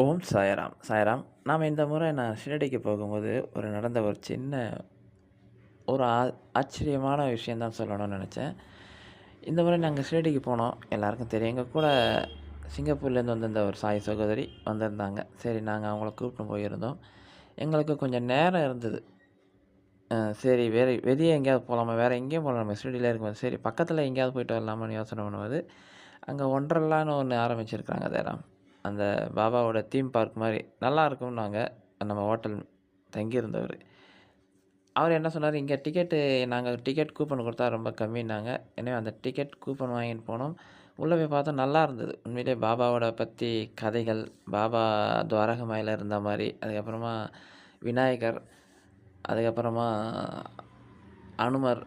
ஓம் சாய்ராம். சாய்ராம் நாம் இந்த முறை நான் ஷிரடிக்கு போகும்போது ஒரு நடந்த ஒரு சின்ன ஒரு ஆ ஆச்சரியமான விஷயம் தான் சொல்லணும்னு நினச்சேன். இந்த முறை நாங்கள் ஷிரடிக்கு போனோம். எல்லாருக்கும் தெரியும். எங்கள் கூட சிங்கப்பூர்லேருந்து வந்திருந்த ஒரு சாய் சகோதரி வந்திருந்தாங்க. சரி நாங்கள் அவங்கள கூப்பிட்டு போயிருந்தோம். எங்களுக்கு கொஞ்சம் நேரம் இருந்தது. சரி வேறு வெளியே எங்கேயாவது போகலாமா வேறு எங்கேயும் போகலாம் நம்ம ஷிரடியில் இருக்கும்போது. சரி பக்கத்தில் எங்கேயாவது போயிட்டு வரலாமான்னு யோசனை பண்ணும்போது அங்கே ஒன்றரலான்னு ஒன்று ஆரம்பிச்சிருக்காங்க அதெல்லாம் அந்த பாபாவோட தீம் பார்க் மாதிரி நல்லா இருக்கும்னாங்க நம்ம ஹோட்டல் தங்கியிருந்தவர். அவர் என்ன சொன்னார் இங்கே டிக்கெட்டு நாங்கள் டிக்கெட் கூப்பன் கொடுத்தா ரொம்ப கம்மின்னாங்க. எனவே அந்த டிக்கெட் கூப்பன் வாங்கிட்டு போனோம். உள்ளே போய் பார்த்தா நல்லா இருந்தது. உண்மையிலே பாபாவோட பற்றி கதைகள் பாபா துவாரகமாயில் இருந்த மாதிரி அதுக்கப்புறமா விநாயகர் அதுக்கப்புறமா அனுமர்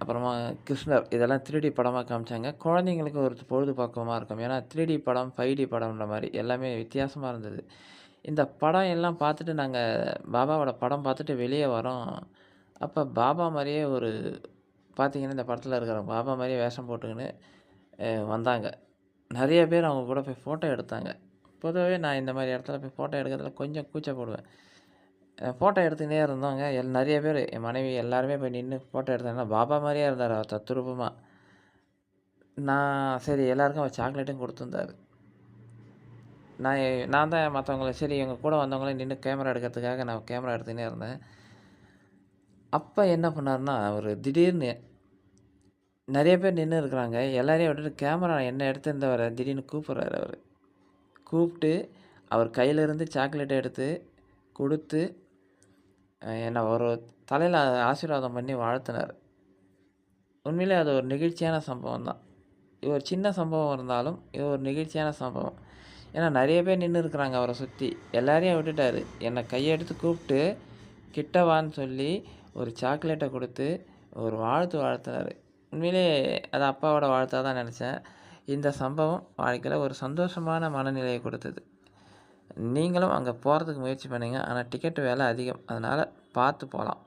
அப்புறமா கிருஷ்ணர் இதெல்லாம் 3D படமாக காமிச்சாங்க. குழந்தைங்களுக்கு ஒரு பொழுதுபோக்கமாக இருக்கும். ஏன்னா த்ரீடி படம் ஃபைவ் டி படம்ன்ற மாதிரி எல்லாமே வித்தியாசமாக இருந்தது. இந்த படம் எல்லாம் பார்த்துட்டு நாங்கள் பாபாவோட படம் பார்த்துட்டு வெளியே வரோம். அப்போ பாபா மாதிரியே ஒரு பார்த்தீங்கன்னா இந்த படத்தில் இருக்கிற பாபா மாதிரியே வேஷம் போட்டுக்கின்னு வந்தாங்க. நிறைய பேர் அவங்க கூட போய் ஃபோட்டோ எடுத்தாங்க. பொதுவாகவே நான் இந்த மாதிரி இடத்துல போய் ஃபோட்டோ எடுக்கிறதுல கொஞ்சம் கூச்சப்படுவேன். ஃபோட்டோ எடுத்துக்கினே இருந்தோங்க எல் நிறைய பேர் என் மனைவி எல்லாருமே போய் நின்று ஃபோட்டோ எடுத்தாங்கன்னா பாபா மாதிரியே இருந்தார் அவர் தத்துரூபமாக நான் சரி எல்லாருக்கும் அவர் சாக்லேட்டும் கொடுத்துருந்தாரு. நான் எ- நான் தான் மற்றவங்கள சரி எங்கள் கூட வந்தவங்களே நின்று கேமரா எடுக்கிறதுக்காக நான் கேமரா எடுத்துக்கினே இருந்தேன். அப்போ என்ன பண்ணாருன்னா அவர் திடீர்னு நிறைய பேர் நின்று இருக்கிறாங்க. எல்லாரையும் விட்டுட்டு கேமரா என்ன எடுத்திருந்தவரை திடீர்னு கூப்பிட்றாரு அவர். கூப்பிட்டு அவர் கையிலேருந்து சாக்லேட் எடுத்து கொடுத்து என்னை ஒரு தலையில் ஆசீர்வாதம் பண்ணி வாழ்த்தினார். உண்மையிலே அது ஒரு நெகிழ்ச்சியான சம்பவம் தான். இது ஒரு சின்ன சம்பவம் இருந்தாலும் இது ஒரு நிகழ்ச்சியான சம்பவம். ஏன்னா நிறைய பேர் நின்று இருக்கிறாங்க அவரை சுற்றி எல்லாரையும் விட்டுட்டார். என்னை கையெடுத்து கூப்பிட்டு கிட்டவான்னு சொல்லி ஒரு சாக்லேட்டை கொடுத்து ஒரு வாழ்த்து வாழ்த்தினார். உண்மையிலே அது அப்பாவோட வாழ்த்தாக தான் நினச்சேன். இந்த சம்பவம் வாழ்க்கையில் ஒரு சந்தோஷமான மனநிலையை கொடுத்தது. நீங்களும் அங்கே போகிறதுக்கு முயற்சி பண்ணுங்கள் ஆனால் டிக்கெட் விலை அதிகம். அதனால் பார்த்து போகலாம்